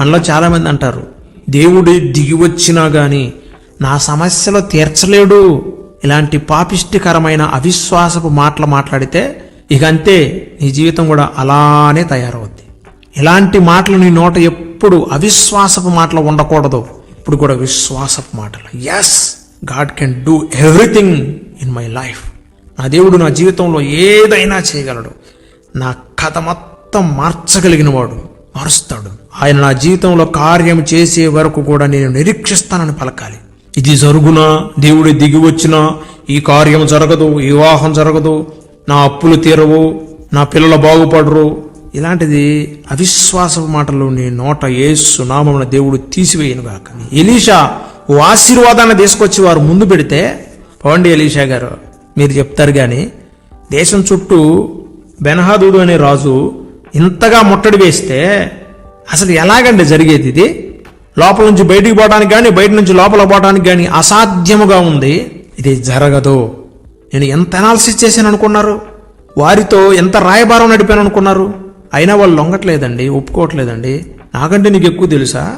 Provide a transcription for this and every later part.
మనలో చాలామంది అంటారు దేవుడు దిగి వచ్చినా గాని నా సమస్యలు తీర్చలేడు. ఇలాంటి పాపిష్టికరమైన అవిశ్వాసపు మాటలు మాట్లాడితే ఇక అంతే నీ జీవితం కూడా అలానే తయారవుద్ది. ఇలాంటి మాటలు నీ నోట ఎప్పుడు అవిశ్వాసపు మాటలు ఉండకూడదు. ఇప్పుడు కూడా విశ్వాసపు మాటలు. Yes God can do everything in my life నా దేవుడు నా జీవితంలో ఏదైనా చేయగలడు. నా కథ మొత్తం మార్చగలిగిన వాడు మారుస్తాడు. ఆయన నా జీవితంలో కార్యం చేసే వరకు కూడా నేను నిరీక్షిస్తానని పలకాలి. ఇది జరుగునా? దేవుడి దిగి వచ్చినా? ఈ కార్యం జరగదు వివాహం జరగదు. నా అప్పులు తీరవు నా పిల్లలు బాగుపడరు. ఇలాంటిది అవిశ్వాసపు మాటలు నీ నోట ఏసు నామమున దేవుడు తీసివేయను గాక. ఎలీషా ఓ ఆశీర్వాదాన్ని తీసుకొచ్చి వారు ముందు పెడితే పోండి ఎలీషా గారు మీరు చెప్తారు కానీ దేశం చుట్టూ బెనహాదుడు అనే రాజు ఇంతగా ముట్టడి వేస్తే అసలు ఎలాగండి జరిగేది ఇది? లోపల నుంచి బయటికి పోవడానికి కానీ బయట నుంచి లోపల పోవడానికి కానీ అసాధ్యముగా ఉంది. ఇది జరగదు. నేను ఎంత అనాలిసిస్ చేశాను అనుకున్నారు? వారితో ఎంత రాయబారం నడిపాను అనుకున్నారు? అయినా వాళ్ళు లొంగట్లేదండి ఒప్పుకోవట్లేదండి. నాకంటే నీకు ఎక్కువ తెలుసా?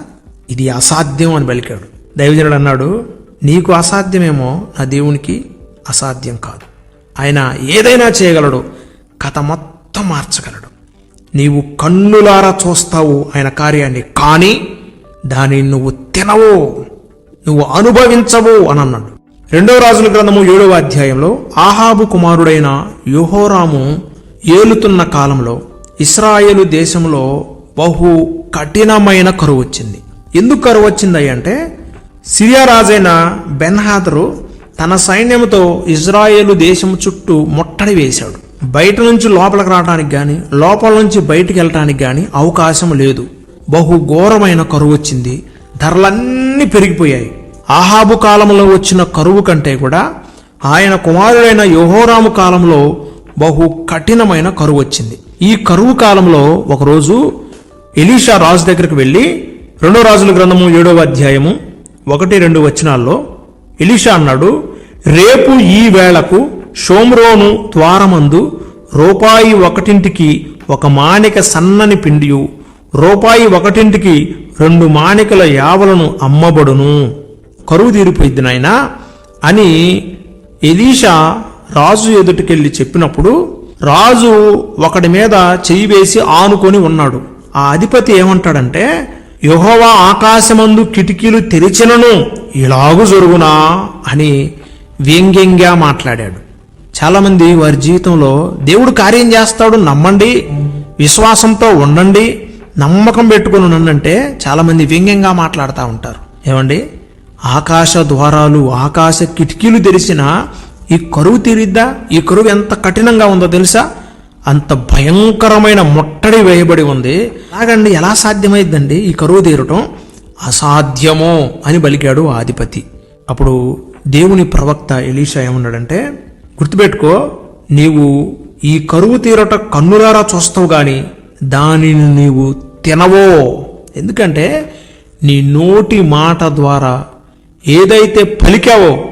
ఇది అసాధ్యం అని పలికాడు దైవజనుడు అన్నాడు నీకు అసాధ్యమేమో నా దేవునికి అసాధ్యం కాదు. ఆయన ఏదైనా చేయగలడు కథ మొత్తం మార్చగలడు. నీవు కన్నులారా చూస్తావు ఆయన కార్యాన్ని కానీ దానిని నువ్వు తినవు నువ్వు అనుభవించవు అని అన్నాడు రెండవ రాజుల గ్రంథము ఏడవ అధ్యాయంలో ఆహాబు కుమారుడైన యుహోరాము ఏలుతున్న కాలంలో ఇస్రాయేలు దేశంలో బహు కఠినమైన కరువు వచ్చింది. ఎందుకు కరువు వచ్చింది అంటే సిరియా రాజైన బెన్హాదరు తన సైన్యంతో ఇజ్రాయేలు దేశం చుట్టూ ముట్టడి వేశాడు. బయట నుంచి లోపలికి రావడానికి కానీ లోపల నుంచి బయటికి వెళ్ళటానికి కానీ అవకాశం లేదు. బహు ఘోరమైన కరువు వచ్చింది. ధరలన్నీ పెరిగిపోయాయి. ఆహాబు కాలంలో వచ్చిన కరువు కంటే కూడా ఆయన కుమారుడైన యోహోరాము కాలంలో బహు కఠినమైన కరువు వచ్చింది. ఈ కరువు కాలంలో ఒకరోజు ఎలీషా రాజు దగ్గరికి వెళ్ళి రెండో రాజుల గ్రంథము ఏడవ అధ్యాయము ఒకటి రెండు వచనాల్లో ఎలీషా అన్నాడు రేపు ఈ వేళకు షోమ్రోను ద్వారమందు రూపాయి ఒకటింటికి ఒక మాణిక సన్నని పిండియు రూపాయి ఒకటింటికి రెండు మాణికల యావలను అమ్మబడును. కరువు తీరిపోయింది నాయనా. అని ఎలీషా రాజు ఎదుటికెళ్ళి చెప్పినప్పుడు రాజు ఒకడి మీద చెయ్యి వేసి ఆనుకొని ఉన్నాడు. ఆ అధిపతి ఏమంటాడంటే యెహోవా ఆకాశమందు కిటికీలు తెరిచినను ఇలాగు జరుగునా అని వ్యంగ్యంగా మాట్లాడాడు. చాలామంది వారి జీవితంలో దేవుడు కార్యం చేస్తాడు నమ్మండి విశ్వాసంతో ఉండండి నమ్మకం పెట్టుకుని ఉండంటే చాలామంది వ్యంగ్యంగా మాట్లాడుతూ ఉంటారు. ఏమండి? ఆకాశ ద్వారాలు ఆకాశ కిటికీలు తెరిచిన ఈ కరువు తీరిద్దా? ఈ కరువు ఎంత కఠినంగా ఉందో తెలుసా? అంత భయంకరమైన ముట్టడి వేయబడి ఉంది. అలాగండి ఎలా సాధ్యమైందండి ఈ కరువు తీరటం? అసాధ్యమో అని బలికాడు ఆధిపతి అప్పుడు దేవుని ప్రవక్త ఎలీషా ఏమన్నాడంటే గుర్తుపెట్టుకో నీవు ఈ కరువు తీరట కన్నులారా చూస్తావు గాని దానిని నీవు తినవో. ఎందుకంటే నీ నోటి మాట ద్వారా ఏదైతే పలికావో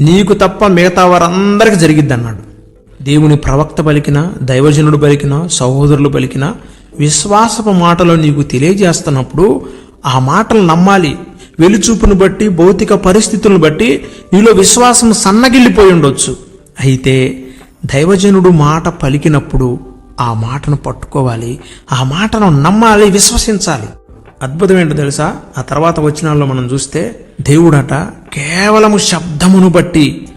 నీకు తప్ప మిగతా వారందరికి జరిగిద్ది అన్నాడు దేవుని ప్రవక్త పలికిన దైవజనుడు పలికిన సహోదరులు పలికిన విశ్వాసపు మాటలు నీకు తెలియజేస్తున్నప్పుడు ఆ మాటలు నమ్మాలి. వెలుచూపును బట్టి భౌతిక పరిస్థితులను బట్టి నీలో విశ్వాసం సన్నగిల్లిపోయి ఉండొచ్చు. అయితే దైవజనుడు మాట పలికినప్పుడు ఆ మాటను పట్టుకోవాలి ఆ మాటను నమ్మాలి విశ్వసించాలి. అద్భుతం ఏంటో తెలుసా? ఆ తర్వాత వచ్చినాల్లో మనం చూస్తే దేవుడట కేవలము శబ్దమును బట్టి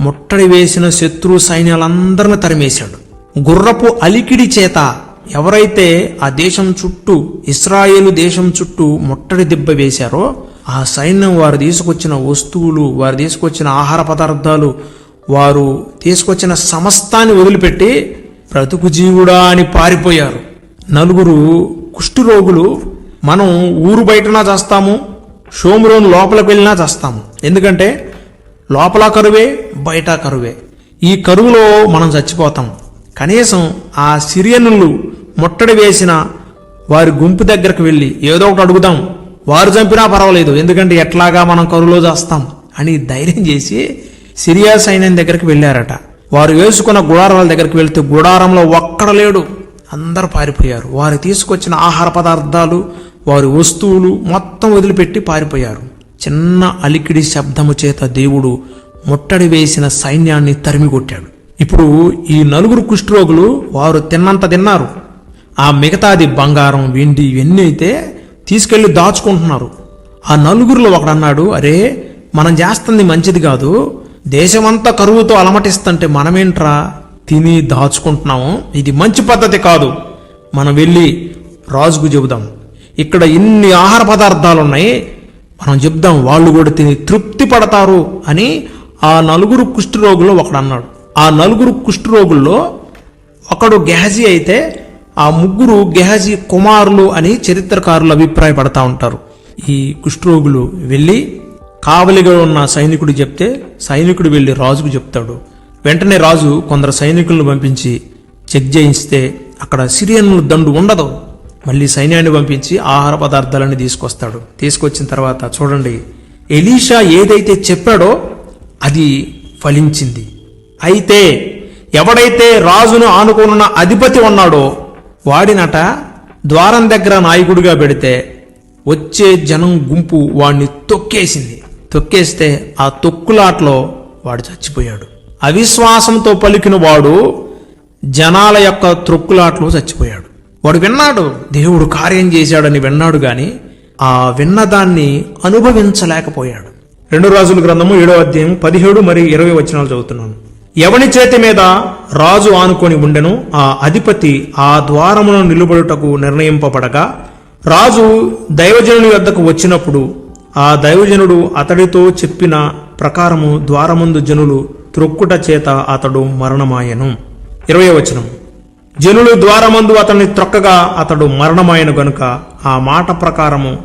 ముట్టడి వేసిన శత్రు సైన్యాలందరిని తరిమేశాడు. గుర్రపు అలికిడి చేత ఎవరైతే ఆ దేశం చుట్టూ ఇస్రాయేలు దేశం చుట్టూ ముట్టడి దిబ్బ వేశారో ఆ సైన్యం వారు తీసుకొచ్చిన వస్తువులు వారు తీసుకొచ్చిన ఆహార పదార్థాలు వారు తీసుకొచ్చిన సమస్తాన్ని వదిలిపెట్టి బ్రతుకు జీవుడా అని పారిపోయారు. నలుగురు కుష్ఠరోగులు మనం ఊరు బయటనా చేస్తాము షోమ్రోన్ లోపలికి వెళ్ళినా చేస్తాము. ఎందుకంటే లోపల కరువే బయట కరువే. ఈ కరువులో మనం చచ్చిపోతాం. కనీసం ఆ సిరియనులు ముట్టడి వేసిన వారి గుంపు దగ్గరకు వెళ్ళి ఏదో ఒకటి అడుగుదాం. వారు చంపినా పర్వాలేదు. ఎందుకంటే ఎట్లాగా మనం కరువులో చేస్తాం అని ధైర్యం చేసి సిరియా సైన్యం దగ్గరికి వెళ్ళారట. వారు వేసుకున్న గుడారాల దగ్గరికి వెళ్తే గుడారంలో ఒక్కడ లేడు. అందరు పారిపోయారు. వారు తీసుకొచ్చిన ఆహార పదార్థాలు వారి వస్తువులు మొత్తం వదిలిపెట్టి పారిపోయారు. చిన్న అలికిడి శబ్దము చేత దేవుడు ముట్టడి వేసిన సైన్యాన్ని తరిమికొట్టాడు ఇప్పుడు ఈ నలుగురు కుష్ఠరోగులు వారు తిన్నంత తిన్నారు. ఆ మిగతాది బంగారం వెండి ఇవన్నీ అయితే తీసుకెళ్ళి దాచుకుంటున్నారు. ఆ నలుగురిలో ఒకడన్నాడు అరే మనం చేస్తుంది మంచిది కాదు. దేశమంతా కరువుతో అలమటిస్తుంటే మనమేంట్రా? తిని దాచుకుంటున్నాము. ఇది మంచి పద్ధతి కాదు. మనం వెళ్ళి రాజుకు చెబుదాం. ఇక్కడ ఇన్ని ఆహార పదార్థాలు ఉన్నాయి మనం చెప్దాం వాళ్ళు కూడా తిని తృప్తి పడతారు అని ఆ నలుగురు కుష్ఠరోగుల్లో ఒకడు అన్నాడు. ఆ నలుగురు కుష్ఠరోగుల్లో ఒకడు గెహజీ అయితే ఆ ముగ్గురు గెహజీ కుమారులు అని చరిత్రకారులు అభిప్రాయపడతా ఉంటారు. ఈ కుష్ఠరోగులు వెళ్ళి కావలిగా ఉన్న సైనికుడు చెప్తే సైనికుడు వెళ్ళి రాజుకు చెప్తాడు. వెంటనే రాజు కొందరు సైనికులను పంపించి చెక్ చేయిస్తే అక్కడ సిరియన్ల దండు ఉండదు. మళ్ళీ సైన్యాన్ని పంపించి ఆహార పదార్థాలని తీసుకొస్తాడు. తీసుకొచ్చిన తర్వాత చూడండి ఎలీషా ఏదైతే చెప్పాడో అది ఫలించింది. అయితే ఎవడైతే రాజును ఆనుకోనున్న అధిపతి ఉన్నాడో వాడినట ద్వారం దగ్గర నాయకుడిగా పెడితే వచ్చే జనం గుంపు వాణ్ణి తొక్కేసింది. తొక్కేస్తే ఆ తొక్కులాట్లో వాడు చచ్చిపోయాడు. అవిశ్వాసంతో పలికిన వాడు జనాల యొక్క త్రొక్కులాట్లో చచ్చిపోయాడు. వాడు విన్నాడు దేవుడు కార్యం చేశాడని విన్నాడు గాని ఆ విన్నదాన్ని అనుభవించలేకపోయాడు. రెండు రాజుల గ్రంథము ఏడో అధ్యాయం పదిహేడు మరియు ఇరవై వచనాలు చదువుతున్నాను. ఎవని చేతి మీద రాజు ఆనుకొని ఉండెను ఆ అధిపతి ఆ ద్వారమును నిలబడుటకు నిర్ణయింపబడగా రాజు దైవజనుని వద్దకు వచ్చినప్పుడు ఆ దైవజనుడు అతడితో చెప్పిన ప్రకారము ద్వారముందు జనులు త్రొక్కుట చేత అతడు మరణమాయెను. ఇరవై వచనం. జనులు ద్వారమందు అతన్ని త్రొక్కగా అతడు మరణమాయను గనుక ఆ మాట ప్రకారము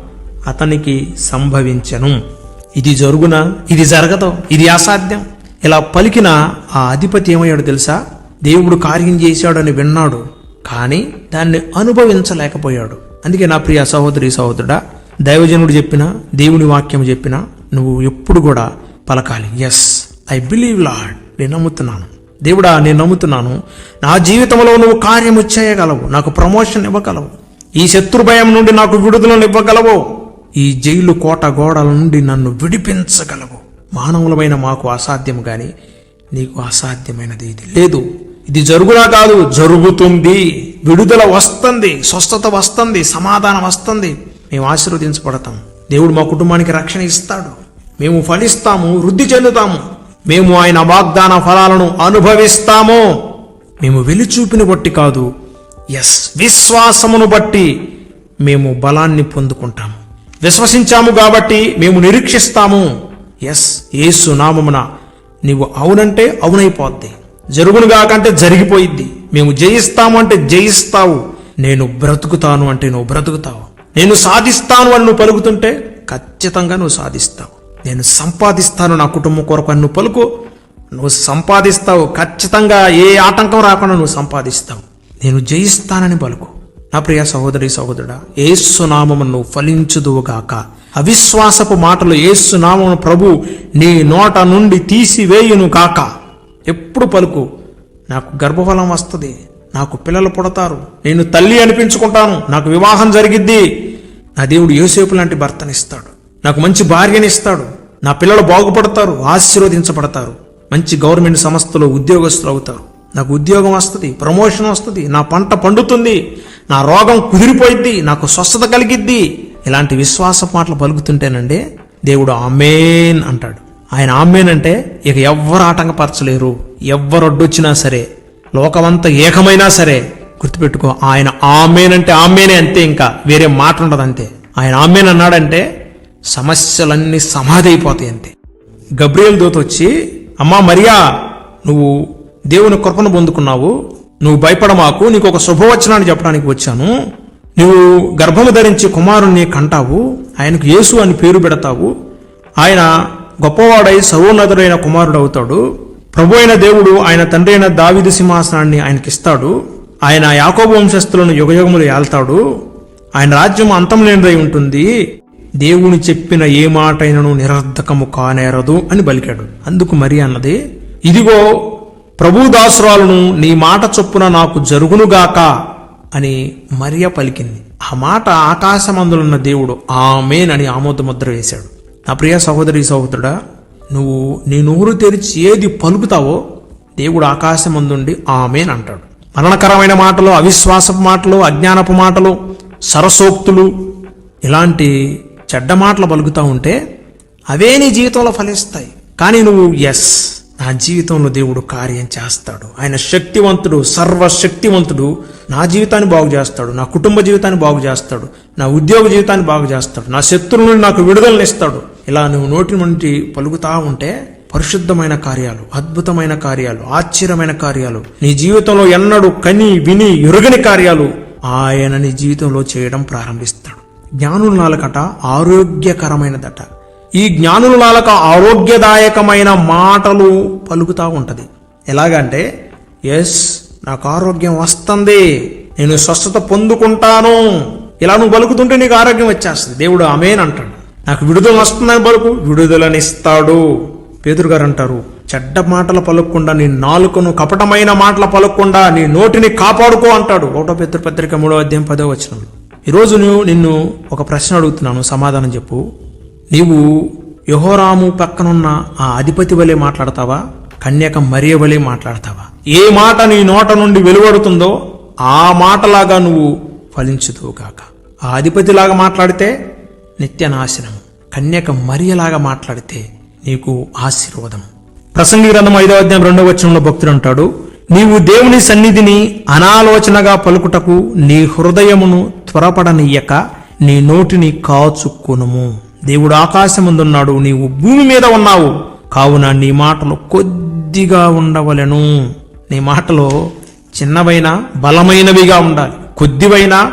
అతనికి సంభవించెను. ఇది జరుగునా? ఇది జరగదు. ఇది అసాధ్యం. ఇలా పలికిన ఆ అధిపతి ఏమయ్యాడు తెలుసా? దేవుడు కార్యం చేశాడని విన్నాడు కానీ దాన్ని అనుభవించలేకపోయాడు. అందుకే నా ప్రియ సహోదరి సహోదరుడా దైవజనుడు చెప్పిన దేవుని వాక్యం చెప్పినా నువ్వు ఎప్పుడు కూడా పలకాలి. ఎస్ ఐ బిలీవ్ లాడ్ నేను నమ్ముతున్నాను. దేవుడా నేను నమ్ముతున్నాను. నా జీవితంలో నువ్వు కార్యము చేయగలవు. నాకు ప్రమోషన్ ఇవ్వగలవు. ఈ శత్రు భయం నుండి నాకు విడుదలను ఇవ్వగలవు. ఈ జైలు కోట గోడల నుండి నన్ను విడిపించగలవు. మానవులమైన మాకు అసాధ్యం కానీ నీకు అసాధ్యమైనది ఇది లేదు. ఇది జరుగునా కాదు జరుగుతుంది. విడుదల వస్తుంది స్వస్థత వస్తుంది సమాధానం వస్తుంది. మేము ఆశీర్వదించబడతాం. దేవుడు మా కుటుంబానికి రక్షణ ఇస్తాడు. మేము ఫలిస్తాము వృద్ధి చెందుతాము. మేము ఆయన వాగ్దాన ఫలాలను అనుభవిస్తాము. మేము వెలిచూపిని బట్టి కాదు ఎస్ విశ్వాసమును బట్టి మేము బలాన్ని పొందుకుంటాము. విశ్వసించాము కాబట్టి మేము నిరీక్షిస్తాము. ఎస్ ఏసు నామమున నీవు అవునంటే అవునైపోద్ది. జరుగునుగా కంటే జరిగిపోయిద్ది. మేము జయిస్తాము అంటే జయిస్తావు. నేను బ్రతుకుతాను అంటే నువ్వు బ్రతుకుతావు. నేను సాధిస్తాను అని నువ్వు పలుకుతుంటే? ఖచ్చితంగా నువ్వు సాధిస్తావు. నేను సంపాదిస్తాను నా కుటుంబం కొరకు అని నువ్వు పలుకు. నువ్వు సంపాదిస్తావు. ఖచ్చితంగా ఏ ఆటంకం రాకుండా నువ్వు సంపాదిస్తావు. నేను జయిస్తానని పలుకు. నా ప్రియ సహోదరి సహోదరుడా ఏసునామము నువ్వు ఫలించుదువుగాక. అవిశ్వాసపు మాటలు ఏసునామము ప్రభు నీ నోట నుండి తీసివేయును కాక ఎప్పుడు పలుకు. నాకు గర్భఫలం వస్తుంది. నాకు పిల్లలు పుడతారు. నేను తల్లి అనిపించుకుంటాను. నాకు వివాహం జరిగిద్ది. నా దేవుడు యోసేపు లాంటి భర్తనిస్తాడు నాకు మంచి భార్యనిస్తాడు నా పిల్లలు బాగుపడతారు ఆశీర్వదించబడతారు. మంచి గవర్నమెంట్ సంస్థలో ఉద్యోగస్తులు అవుతారు. నాకు ఉద్యోగం వస్తుంది ప్రమోషన్ వస్తుంది నా పంట పండుతుంది నా రోగం కుదిరిపోయిద్ది నాకు స్వస్థత కలిగిద్ది. ఇలాంటి విశ్వాస మాటలు పలుకుతుంటేనండి దేవుడు ఆమెన్ అంటాడు. ఆయన ఆమెన్ అంటే ఇక ఎవ్వరు ఆటంకపరచలేరు. ఎవ్వరు అడ్డొచ్చినా సరే లోకమంతా ఏకమైనా సరే గుర్తుపెట్టుకో ఆయన ఆమెనంటే ఆమెనే అంతే ఇంకా వేరే మాట ఉండదు అంతే ఆయన ఆమెనన్నాడంటే సమస్యలన్నీ సమాధి అయిపోతాయి అంతే గబ్రియల్ దూత వచ్చి అమ్మా మరియా నువ్వు దేవుని కృపను పొందుకున్నావు నువ్వు భయపడమాకు నీకు ఒక శుభవచనాన్ని చెప్పడానికి వచ్చాను. నువ్వు గర్భము ధరించి కుమారుణ్ణి కంటావు ఆయనకు యేసు అని పేరు పెడతావు. ఆయన గొప్పవాడై సర్వోన్నతుడైన కుమారుడు అవుతాడు ప్రభు అయిన దేవుడు ఆయన తండ్రి అయిన దావిదు సింహాసనాన్ని ఆయనకిస్తాడు. ఆయన యాకోబు వంశస్థులను యుగయుగములు ఏల్తాడు ఆయన రాజ్యం అంతం లేనిదై ఉంటుంది. దేవుని చెప్పిన ఏ మాటైనను నిరర్ధకము కానేరదు అని పలికాడు అందుకు మరి అన్నది ఇదిగో ప్రభుదాసురాలను నీ మాట చొప్పున నాకు జరుగునుగాక అని మరియ పలికింది. ఆ మాట ఆకాశమందులున్న దేవుడు ఆమెన్ అని ఆమోద ముద్ర వేశాడు. నా ప్రియ సహోదరి సహోదరుడా నువ్వు నీ నోరు తెరిచి ఏది పలుకుతావో దేవుడు ఆకాశం ముందుండి ఆమెన్ అంటాడు మరణకరమైన మాటలు అవిశ్వాసపు మాటలు అజ్ఞానపు మాటలు సరసోక్తులు ఇలాంటి చెడ్డ మాటలు పలుకుతా ఉంటే అవే నీ జీవితంలో ఫలిస్తాయి. కానీ నువ్వు ఎస్ నా జీవితంలో దేవుడు కార్యం చేస్తాడు. ఆయన శక్తివంతుడు సర్వశక్తివంతుడు నా జీవితాన్ని బాగు చేస్తాడు నా కుటుంబ జీవితాన్ని బాగు చేస్తాడు నా ఉద్యోగ జీవితాన్ని బాగు చేస్తాడు నా శత్రువులను నుండి నాకు విడుదలనిస్తాడు ఇలా నువ్వు నోటి నుండి పలుకుతా ఉంటే పరిశుద్ధమైన కార్యాలు అద్భుతమైన కార్యాలు ఆశ్చర్యమైన కార్యాలు నీ జీవితంలో ఎన్నడూ కని విని ఎరుగని కార్యాలు ఆయన నీ జీవితంలో చేయడం ప్రారంభిస్తాడు. జ్ఞానుల నాలకట ఆరోగ్యకరమైనదట. ఈ జ్ఞానుల నాలక ఆరోగ్యదాయకమైన మాటలు పలుకుతా ఉంటది. ఎలాగంటే ఎస్ నాకు ఆరోగ్యం వస్తుంది. నేను స్వస్థత పొందుకుంటాను. ఇలా నువ్వు పలుకుతుంటే నీకు ఆరోగ్యం వచ్చేస్తుంది. దేవుడు ఆమెన్ అంటాడు. నాకు విడుదల వస్తుందని పలుకు విడుదలనిస్తాడు. పేదరు గారు అంటారు చెడ్డ మాటలు పలుకకుండా నీ నాలుకను కపటమైన మాటలు పలుకకుండా నీ నోటిని కాపాడుకో అంటాడు. ఒకటో పితృపత్రిక పత్రిక మూడో అధ్యాయం పదో వచనంలో ఈరోజు నువ్వు నిన్ను ఒక ప్రశ్న అడుగుతున్నాను సమాధానం చెప్పు. నీవు యహోరాము పక్కనున్న ఆ అధిపతి వలె మాట్లాడతావా? కన్యక మరియ వలె మాట్లాడతావా? ఏ మాట నీ నోట నుండి వెలువడుతుందో ఆ మాటలాగా నువ్వు ఫలించుదువుగాక ఆ అధిపతిలాగా మాట్లాడితే నిత్య నాశనం కన్యక మరియలాగా మాట్లాడితే నీకు ఆశీర్వాదం. ప్రసంగి గ్రంథం ఐదవ అధ్యాయం రెండవ వచనంలో భక్తుడు అంటాడు నీవు దేవుని సన్నిధిని అనాలోచనగా పలుకుటకు నీ హృదయమును త్వరపడనియ్యక నీ నోటిని కాచుకొనుము. దేవుడు ఆకాశముందున్నాడు నీవు భూమి మీద ఉన్నావు కావున నీ మాటలు కొద్దిగా ఉండవలెను. నీ మాటలో చిన్నవైన బలమైనవిగా ఉండాలి కొద్దివైనా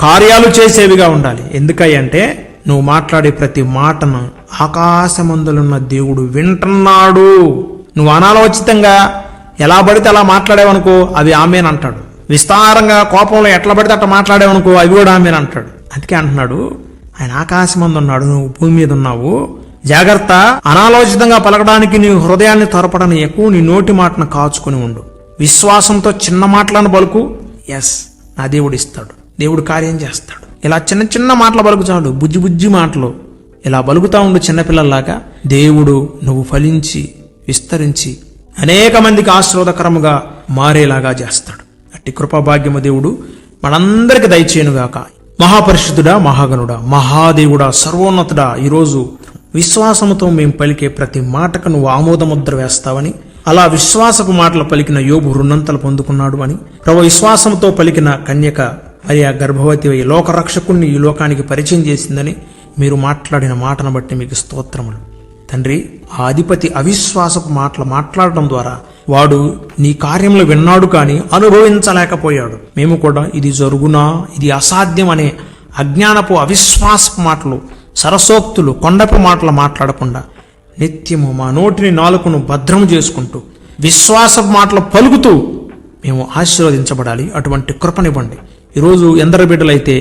కార్యాలు చేసేవిగా ఉండాలి. ఎందుకంటే నువ్వు మాట్లాడే ప్రతి మాటను ఆకాశమందులున్న దేవుడు వింటున్నాడు. నువ్వు అనాలోచితంగా ఎలా పడితే అలా మాట్లాడేవనుకో అవి ఆమెనంటాడు విస్తారంగా కోపంలో ఎట్లా పడితే అట్లా మాట్లాడేవనుకో అవి కూడా ఆమెనంటాడు అందుకే అంటున్నాడు ఆయన ఆకాశమందు ఉన్నాడు నువ్వు భూమి మీద ఉన్నావు జాగ్రత్త అనాలోచితంగా పలకడానికి నీ హృదయాన్ని త్వరపడని ఎక్కువ నీ నోటి మాటను కాచుకొని ఉండు. విశ్వాసంతో చిన్న మాటలను పలుకు. ఎస్ నా దేవుడు ఇస్తాడు. దేవుడు కార్యం చేస్తాడు. ఇలా చిన్న చిన్న మాటలు పలుకు బుజ్జి బుజ్జి మాటలు. ఇలా బలుగుతా ఉండు చిన్నపిల్లల్లాగా. దేవుడు నువ్వు ఫలించి విస్తరించి అనేక మందికి ఆశ్రోదకరముగా మారేలాగా చేస్తాడు. అట్టి కృపాభాగ్యము దేవుడు మనందరికి దయచేయనుగాక. మహాపరిశుద్ధుడా మహాగణుడా మహాదేవుడా సర్వోన్నతుడా ఈరోజు విశ్వాసముతో మేము పలికే ప్రతి మాటకు నువ్వు ఆమోదముద్ర వేస్తావని అలా విశ్వాసపు మాటలు పలికిన యోగు రుణంతలు పొందుకున్నాడు అని ప్రభు విశ్వాసంతో పలికిన కన్యక మరి ఆ గర్భవతి అయి లోకరక్షకుణ్ణి ఈ లోకానికి పరిచయం చేసిందని మీరు మాట్లాడిన మాటను బట్టి మీకు స్తోత్రములు. తండ్రి ఆ అధిపతి అవిశ్వాసపు మాటలు మాట్లాడడం ద్వారా వాడు నీ కార్యములు విన్నాడు కానీ అనుభవించలేకపోయాడు. మేము కూడా ఇది జరుగునా ఇది అసాధ్యం అనే అజ్ఞానపు అవిశ్వాసపు మాటలు సరసోక్తులు కొండపు మాటలు మాట్లాడకుండా నిత్యము మా నోటిని నాలుకను భద్రము చేసుకుంటూ విశ్వాసపు మాటలు పలుకుతూ మేము ఆశీర్వదించబడాలి. అటువంటి కృపనివ్వండి. ఈరోజు ఎందరబిడ్డలైతే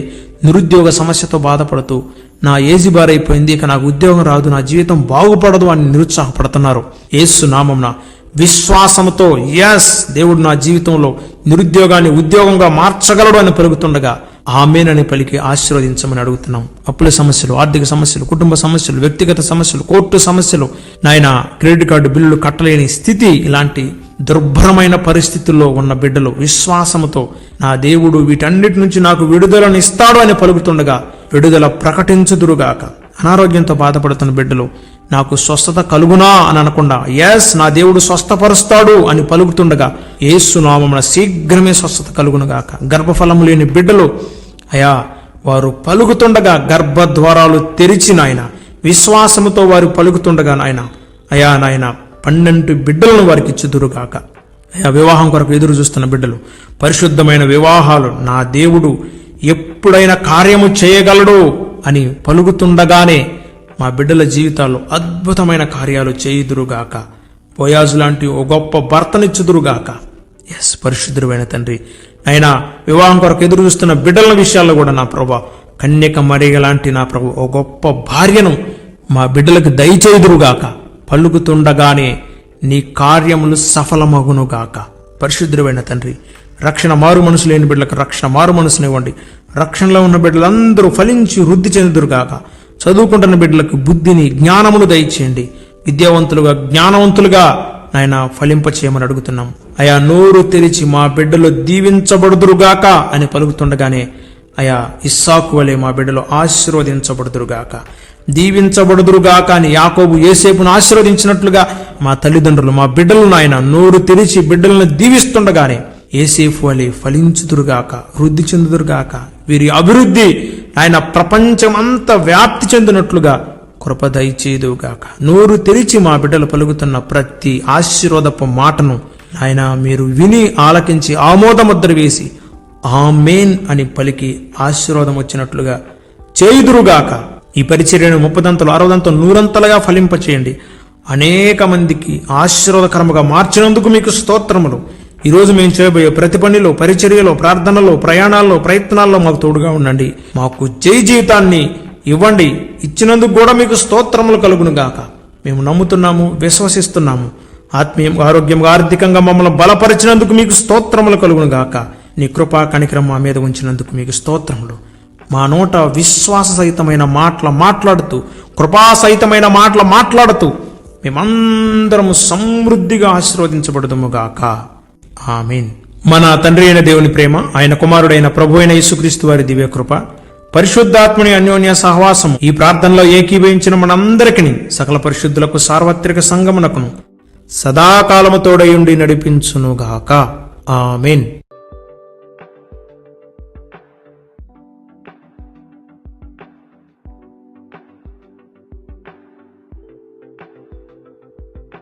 నిరుద్యోగ సమస్యతో బాధపడుతూ నా ఏజీ బారైపోయింది ఇక నాకు ఉద్యోగం రాదు నా జీవితం బాగుపడదు అని నిరుత్సాహపడుతున్నారు. ఏసు నామంన విశ్వాసంతో ఎస్ దేవుడు నా జీవితంలో నిరుద్యోగాన్ని ఉద్యోగంగా మార్చగలడు అని పలుకుతుండగా ఆమెనని పలికి ఆశీర్వదించమని అడుగుతున్నాం. అప్పుల సమస్యలు ఆర్థిక సమస్యలు కుటుంబ సమస్యలు వ్యక్తిగత సమస్యలు కోర్టు సమస్యలు నాయన క్రెడిట్ కార్డు బిల్లులు కట్టలేని స్థితి ఇలాంటి దుర్భరమైన పరిస్థితుల్లో ఉన్న బిడ్డలు విశ్వాసముతో నా దేవుడు వీటన్నిటి నుంచి నాకు విడుదలను ఇస్తాడు అని పలుకుతుండగా విడుదల ప్రకటించుదురుగాక. అనారోగ్యంతో బాధపడుతున్న బిడ్డలు నాకు స్వస్థత కలుగునా అని అనకుండా ఎస్ నా దేవుడు స్వస్థపరుస్తాడు అని పలుకుతుండగా ఏసునామమున శీఘ్రమే స్వస్థత కలుగునుగాక. గర్భఫలము లేని బిడ్డలు అయా వారు పలుకుతుండగా గర్భద్వారాలు తెరిచి నాయన విశ్వాసముతో వారు పలుకుతుండగా నాయన అయా నాయన పన్నెండు బిడ్డలను వారికి ఇచ్చుదురుగాక వివాహం కొరకు ఎదురు చూస్తున్న బిడ్డలు పరిశుద్ధమైన వివాహాలు నా దేవుడు ఎప్పుడైనా కార్యము చేయగలడు అని పలుకుతుండగానే మా బిడ్డల జీవితాల్లో అద్భుతమైన కార్యాలు చేయుదురుగాక బోయాజు లాంటి ఓ గొప్ప భర్తనిచ్చుదురుగాక ఎస్ పరిశుద్ధుడైన తండ్రి. అయినా వివాహం కొరకు ఎదురు చూస్తున్న బిడ్డల విషయాల్లో కూడా నా ప్రభా కన్యక మరిగ లాంటి నా ప్రభు ఓ గొప్ప భార్యను మా బిడ్డలకు దయచేయుదురుగాక పలుకుతుండగానే నీ కార్యములు సఫలమగునుగాక. పరిశుద్ధుడైన తండ్రి రక్షణ మారు మనసు లేని బిడ్డలకు రక్షణ మారు మనసునివ్వండి. రక్షణలో ఉన్న బిడ్డలందరూ ఫలించి వృద్ధి చెందుదురుగాక. చదువుకుంటున్న బిడ్డలకు బుద్ధిని జ్ఞానమును దయచేయండి. విద్యావంతులుగా జ్ఞానవంతులుగా నాయన ఫలింప చేయమని అడుగుతున్నాం. అయా నోరు తెరిచి మా బిడ్డలు దీవించబడుదురుగాక అని పలుకుతుండగానే అయా ఇస్సాకు వలె మా బిడ్డలు ఆశీర్వదించబడుదురుగాక. దీవించబడుదురుగాక అని యాకోబు ఏసేపును ఆశీర్వదించినట్లుగా మా తల్లిదండ్రులు మా బిడ్డలు నాయన నోరు తెరిచి బిడ్డలను దీవిస్తుండగానే ఏసేపు వలె ఫలించుదురుగాక వృద్ధి చెందుదురుగాక వీరి అభివృద్ధి ఆయన ప్రపంచమంతా వ్యాప్తి చెందినట్లుగా కృప దయచేదుగాక నోరు తెరిచి మా బిడ్డలు పలుకుతున్న ప్రతి ఆశీర్వాదపు మాటను ఆయన మీరు విని ఆలకించి ఆమోదముద్ర వేసి ఆమెన్ అని పలికి ఆశీర్వాదం వచ్చినట్లుగా చేయుదురుగాక. ఈ పరిచర్యను ముప్పదంతలు అరవదంతలు నూరంతలుగా ఫలింపచేయండి. అనేక మందికి ఆశీర్వాదకరముగా మార్చినందుకు మీకు స్తోత్రములు. ఈరోజు మేము చేయబోయే ప్రతి పనిలో పరిచర్యలో ప్రార్థనలో ప్రయాణాల్లో ప్రయత్నాల్లో మాకు తోడుగా ఉండండి. మాకు జై జీవితాన్ని ఇవ్వండి. ఇచ్చినందుకు కూడా మీకు స్తోత్రములు కలుగును గాక మేము నమ్ముతున్నాము విశ్వసిస్తున్నాము. ఆత్మీయంగా ఆరోగ్యంగా ఆర్థికంగా మమ్మల్ని బలపరిచినందుకు మీకు స్తోత్రములు కలుగును గాక నీ కృపా కనికరం మా మీద ఉంచినందుకు మీకు స్తోత్రములు. మా నోట విశ్వాస సహితమైన మాటల మాట్లాడుతూ కృపాసహితమైన మాటలు మాట్లాడుతూ మేమందరము సమృద్ధిగా ఆశీర్వదించబడదుము గాక. ఆమీన్. మన తండ్రి అయిన దేవుని ప్రేమ ఆయన కుమారుడైన ప్రభు అయిన యేసుక్రీస్తు వారి దివ్య కృప పరిశుద్ధాత్మని అన్యోన్య సహవాసం ఈ ప్రార్థనలో ఏకీభవించిన మనందరికీ సకల పరిశుద్ధులకు సార్వత్రిక సంగమునకును సదాకాలము తోడయుండి నడిపించునుగాక ఆమెన్.